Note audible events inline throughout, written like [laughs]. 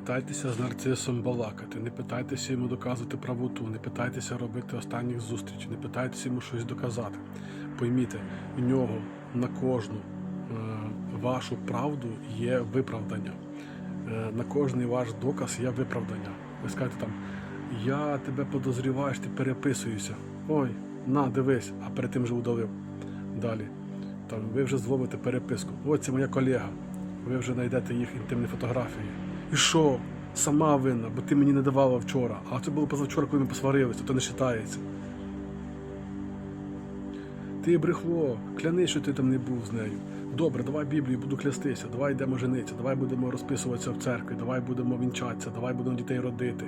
питайтеся з нарцисом балакати, не питайтеся йому доказувати правоту, не питайтеся робити останніх зустрічей, не питайтеся йому щось доказати. Пойміть, в нього на кожну е, вашу правду є виправдання. Е, на кожний ваш доказ є виправдання. Ви скажете там, я тебе подозріваю, ти переписуєшся. Ой, на, дивись, а перед тим же удалив. Далі. Там, ви вже зловите переписку. Ось це моя колега. Ви вже знайдете їх інтимні фотографії. І що? Сама винна, бо ти мені не давала вчора. А це було позавчора, коли ми посварилися, то не вважається. Ти брехло, кляни, що ти там не був з нею. Добре, давай Біблію, буду клястися, давай йдемо жениться, давай будемо розписуватися в церкві, давай будемо вінчатися, давай будемо дітей родити.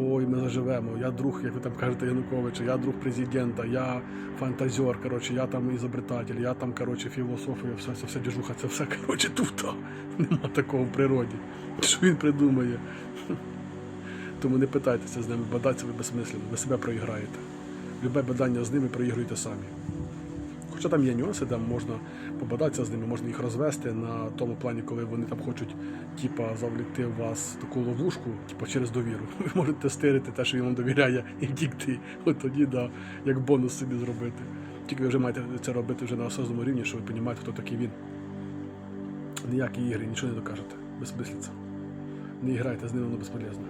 Ой, ми заживемо. Я друг, як ви там кажете, Януковича, я друг президента, я фантазер, коротше, я там ізобретатель, я там, коротше, філософія, все, це все діжуха, це все, [laughs] коротше, туфта. Нема такого в природі. [laughs] Що він придумає? [laughs] Тому не питайтеся з ними, бадаться ви безсмислено, ви себе проіграєте. Любе бадання з ними проігруєте самі. Хоча там є нюанси, де можна побадатися з ними, можна їх розвести на тому плані, коли вони там хочуть типа, завлікти в вас в таку ловушку, типа через довіру. [laughs] Ви можете стирити те, що він вам довіряє, і втікти. От тоді, да, як бонус собі зробити. Тільки ви вже маєте це робити вже на осознаному рівні, що ви розумієте, хто такий він. Ніякі ігри, нічого не докажете. Безсмислиця. Не грайте з ним, воно безполезно.